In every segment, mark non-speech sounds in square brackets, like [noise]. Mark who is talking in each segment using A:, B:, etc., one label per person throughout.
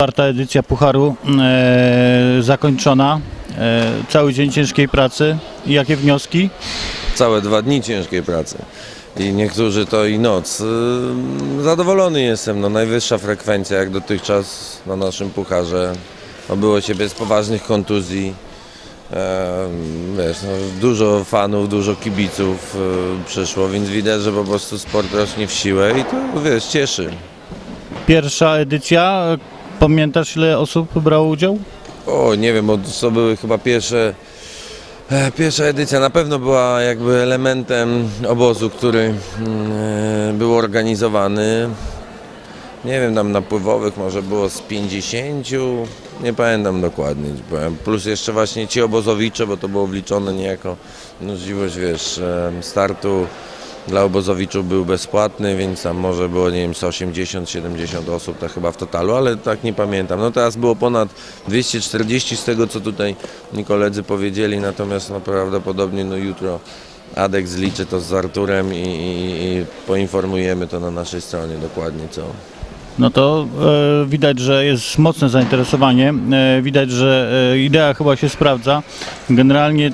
A: Czwarta edycja Pucharu e, zakończona. E, cały dzień ciężkiej pracy. I jakie wnioski?
B: Całe dwa dni ciężkiej pracy. I niektórzy to i noc. Ym, Zadowolony jestem. No, najwyższa frekwencja jak dotychczas na naszym pucharze. Obyło się bez poważnych kontuzji. Em, Wiesz, no, dużo fanów, dużo kibiców y, przyszło, więc widać, że po prostu sport rośnie w siłę i to wiesz, cieszy.
A: Pierwsza edycja. Pamiętasz ile osób brało udział?
B: O, nie wiem, to były chyba pierwsze. e, Pierwsza edycja na pewno była jakby elementem obozu, który mm, e, był organizowany. Nie wiem, tam napływowych może było z 50, nie pamiętam dokładnie. Plus jeszcze właśnie ci obozowicze, bo to było wliczone niejako możliwość, wiesz, e, startu dla obozowiczów był bezpłatny, więc tam może było, nie wiem, z 80-70 osób, tak chyba w totalu, ale tak nie pamiętam. No teraz było ponad 240 z tego, co tutaj mi koledzy powiedzieli, natomiast no prawdopodobnie no jutro Adek zliczy to z Arturem i, i, i poinformujemy to na naszej stronie dokładnie co.
A: No to e, widać, że jest mocne zainteresowanie. E, widać, że e, idea chyba się sprawdza. Generalnie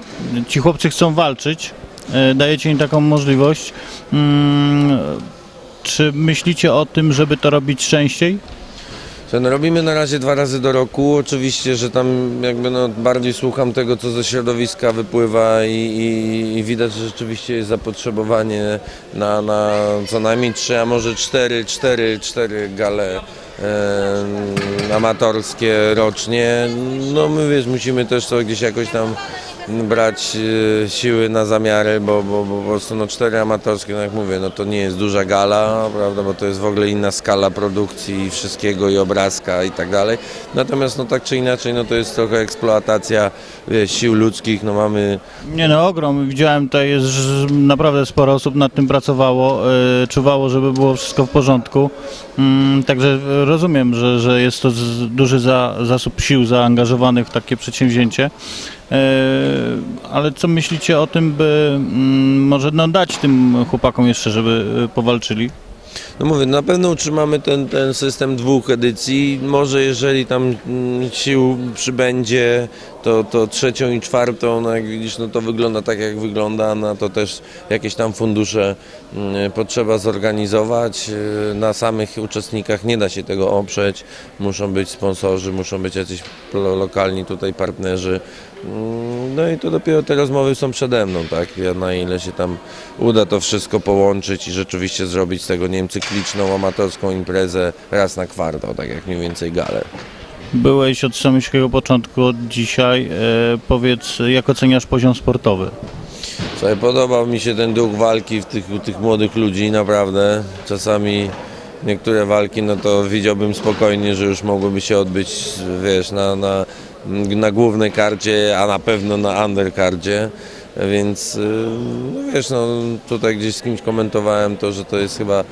A: ci chłopcy chcą walczyć. E, dajecie im taką możliwość. Mm, czy myślicie o tym, żeby to robić częściej?
B: No robimy na razie dwa razy do roku. Oczywiście, że tam jakby no bardziej słucham tego, co ze środowiska wypływa i, i, i widać, że rzeczywiście jest zapotrzebowanie na, na co najmniej trzy, a może cztery, cztery, cztery gale e, amatorskie rocznie. No my wiesz, musimy też to gdzieś jakoś tam brać e, siły na zamiary, bo, bo, bo po prostu no cztery amatorskie, no jak mówię, no to nie jest duża gala, prawda, bo to jest w ogóle inna skala produkcji i wszystkiego i obrazka i tak dalej. Natomiast no tak czy inaczej, no to jest trochę eksploatacja wiesz, sił ludzkich, no mamy
A: Nie no, ogrom. Widziałem tutaj jest naprawdę sporo osób nad tym pracowało, e, czuwało, żeby było wszystko w porządku. Mm, Także rozumiem, że, że jest to duży za, zasób sił zaangażowanych w takie przedsięwzięcie. E, Ale co myślicie o tym, by mm, może no, dać tym chłopakom jeszcze, żeby e, powalczyli?
B: No mówię, na pewno utrzymamy ten, ten system dwóch edycji. Może jeżeli tam mm, sił przybędzie, to, to trzecią i czwartą, no jak widzisz, no to wygląda tak jak wygląda, no to też jakieś tam fundusze mm, potrzeba zorganizować. Yy, Na samych uczestnikach nie da się tego oprzeć. Muszą być sponsorzy, muszą być jacyś lo- lokalni tutaj partnerzy. No i to dopiero te rozmowy są przede mną, tak? Ja na ile się tam uda to wszystko połączyć i rzeczywiście zrobić z tego, nie wiem, cykliczną, amatorską imprezę raz na kwartał, tak jak mniej więcej galę.
A: Byłeś od samego początku, od dzisiaj. E, Powiedz, jak oceniasz poziom sportowy?
B: Słuchaj, podobał mi się ten duch walki w tych, u tych młodych ludzi, naprawdę. Czasami niektóre walki, no to widziałbym spokojnie, że już mogłyby się odbyć, wiesz, na, na, na głównej karcie, a na pewno na underkardzie. Więc, yy, no wiesz, no tutaj gdzieś z kimś komentowałem to, że to jest chyba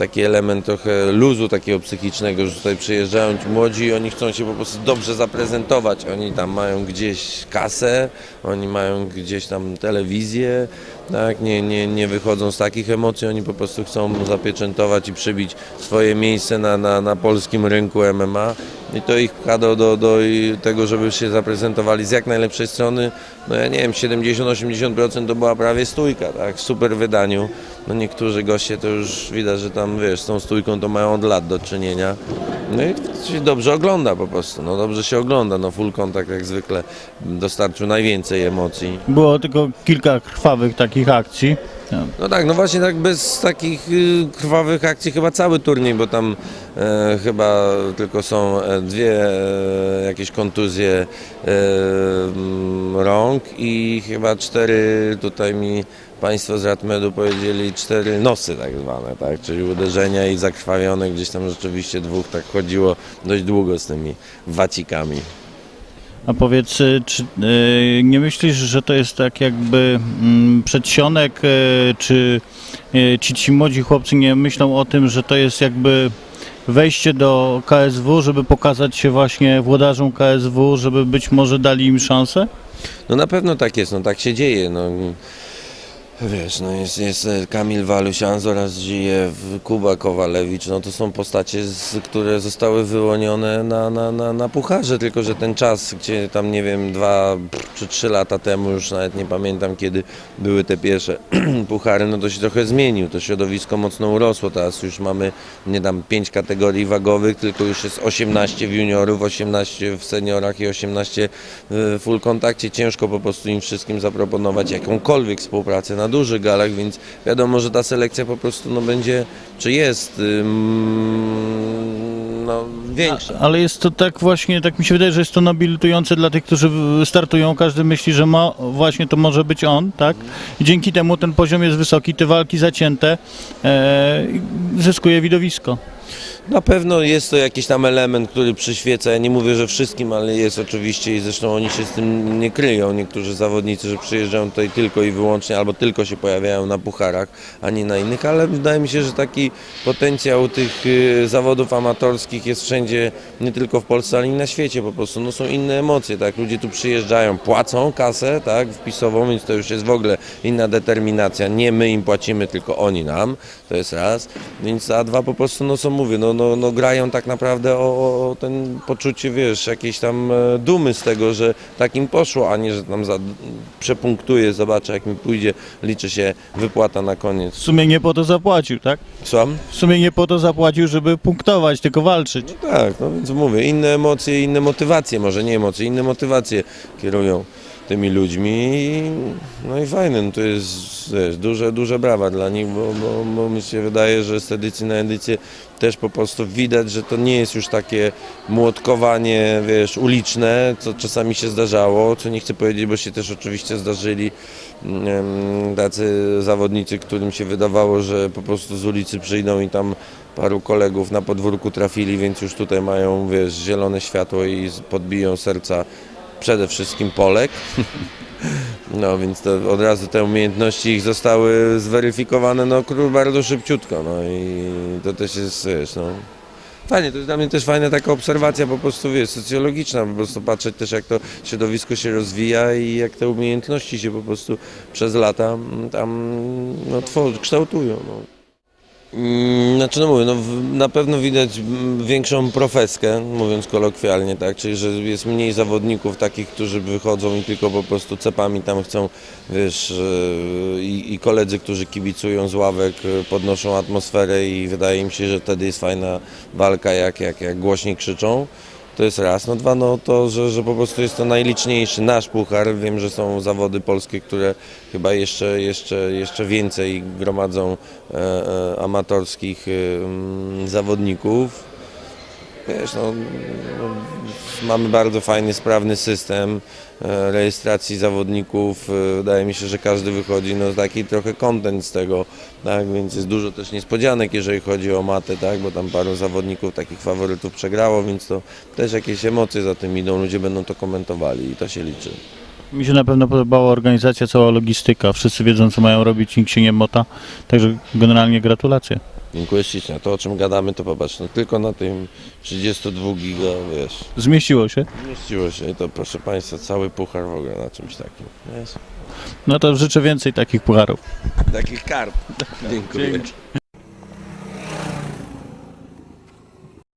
B: taki element trochę luzu takiego psychicznego, że tutaj przyjeżdżają ci młodzi i oni chcą się po prostu dobrze zaprezentować. Oni tam mają gdzieś kasę, oni mają gdzieś tam telewizję, tak? nie, nie, nie wychodzą z takich emocji, oni po prostu chcą zapieczętować i przybić swoje miejsce na, na, na polskim rynku MMA i to ich pcha do, do, do tego, żeby się zaprezentowali z jak najlepszej strony. No ja nie wiem, 70-80% to była prawie stójka, tak? w super wydaniu. No niektórzy goście to już widać, że tam wiesz, z tą stójką to mają od lat do czynienia. No i się dobrze ogląda po prostu, no dobrze się ogląda. No full contact jak zwykle dostarczył najwięcej emocji.
A: Było tylko kilka krwawych takich akcji.
B: No tak, no właśnie tak bez takich y, krwawych akcji chyba cały turniej, bo tam e, chyba tylko są e, dwie e, jakieś kontuzje e, rąk i chyba cztery, tutaj mi Państwo z Ratmedu powiedzieli, cztery nosy tak zwane, tak, czyli uderzenia i zakrwawione, gdzieś tam rzeczywiście dwóch tak chodziło dość długo z tymi wacikami.
A: A powiedz, czy y, nie myślisz, że to jest tak jakby mm, przedsionek, y, czy y, ci, ci młodzi chłopcy nie myślą o tym, że to jest jakby wejście do KSW, żeby pokazać się właśnie włodarzom KSW, żeby być może dali im szansę?
B: No na pewno tak jest, no tak się dzieje. No. Wiesz, no jest, jest e, Kamil Walusian, oraz żyje Kuba Kowalewicz, no to są postacie, które zostały wyłonione na, na, na, na pucharze, tylko że ten czas, gdzie tam nie wiem, dwa czy trzy lata temu, już nawet nie pamiętam kiedy były te pierwsze [clears throat] puchary, no to się trochę zmienił, to środowisko mocno urosło, teraz już mamy nie tam pięć kategorii wagowych, tylko już jest 18 w juniorów, 18 w seniorach i 18 w full kontakcie, ciężko po prostu im wszystkim zaproponować jakąkolwiek współpracę na dużych galach, więc wiadomo, że ta selekcja po prostu no, będzie, czy jest no, większa.
A: Ale jest to tak właśnie, tak mi się wydaje, że jest to nobilitujące dla tych, którzy startują. Każdy myśli, że ma, właśnie to może być on, tak? I dzięki temu ten poziom jest wysoki, te walki zacięte, e, zyskuje widowisko.
B: Na pewno jest to jakiś tam element, który przyświeca. Ja nie mówię, że wszystkim, ale jest oczywiście i zresztą oni się z tym nie kryją. Niektórzy zawodnicy, że przyjeżdżają tutaj tylko i wyłącznie albo tylko się pojawiają na pucharach, a nie na innych, ale wydaje mi się, że taki potencjał tych y, zawodów amatorskich jest wszędzie, nie tylko w Polsce, ale i na świecie po prostu. No są inne emocje, tak? Ludzie tu przyjeżdżają, płacą kasę, tak? Wpisową, więc to już jest w ogóle inna determinacja. Nie my im płacimy, tylko oni nam. To jest raz. Więc a dwa po prostu, no co mówię, no, no, no grają tak naprawdę o, o ten poczucie, wiesz, jakiejś tam e, dumy z tego, że tak im poszło, a nie, że tam za, przepunktuje, zobaczę jak mi pójdzie, liczy się wypłata na
A: W
B: koniec.
A: sumie nie po to zapłacił, tak?
B: Słucham?
A: W sumie nie po to zapłacił, żeby punktować, tylko walczyć.
B: Tak, no więc mówię, inne emocje, inne motywacje, może nie emocje, inne motywacje kierują tymi ludźmi i, no i fajne, no to jest wiesz, duże, duże brawa dla nich, bo, bo, bo mi się wydaje, że z edycji na edycję też po prostu widać, że to nie jest już takie młotkowanie, wiesz, uliczne, co czasami się zdarzało, co nie chcę powiedzieć, bo się też oczywiście zdarzyli em, tacy zawodnicy, którym się wydawało, że po prostu z ulicy przyjdą i tam paru kolegów na podwórku trafili, więc już tutaj mają, wiesz, zielone światło i podbiją serca przede wszystkim Polek. [laughs] No więc to od razu te umiejętności ich zostały zweryfikowane no bardzo szybciutko, no i to też jest, wiesz, no Fajnie, to jest dla mnie też fajna taka obserwacja po prostu, wiesz, socjologiczna, po prostu patrzeć też jak to środowisko się rozwija i jak te umiejętności się po prostu przez lata tam no, kształtują. No. Mm, Znaczy no mówię, no, na pewno widać mm, większą profeskę, mówiąc kolokwialnie, tak, czyli że jest mniej zawodników takich, którzy wychodzą i tylko po prostu cepami tam chcą, wiesz, e, i, i koledzy, którzy kibicują z ławek, e, podnoszą atmosferę i wydaje mi się, że wtedy jest fajna walka, jak, jak, jak głośniej krzyczą. To jest raz. No dwa, no to, że, że po prostu jest to najliczniejszy nasz puchar. Wiem, że są zawody polskie, które chyba jeszcze, jeszcze, jeszcze więcej gromadzą e, e, amatorskich e, mm, zawodników. Wiesz, no, mamy bardzo fajny, sprawny system e, rejestracji zawodników. E, Wydaje mi się, że każdy wychodzi no, taki trochę content z tego, tak, więc jest dużo też niespodzianek, jeżeli chodzi o matę, tak, bo tam paru zawodników takich faworytów przegrało, więc to też jakieś emocje za tym idą, ludzie będą to komentowali i to się liczy.
A: Mi się na pewno podobała organizacja, cała logistyka. Wszyscy wiedzą, co mają robić, nikt się nie mota. Także generalnie gratulacje.
B: Dziękuję ślicznie. To o czym gadamy, to popatrz, no, tylko na tym 32 giga, wiesz,
A: Zmieściło się.
B: mieściło się i to proszę Państwa, cały puchar w ogóle na czymś takim. Wiesz?
A: No to życzę więcej takich pucharów.
B: Takich karp. Dziękuję.
A: Dzięki.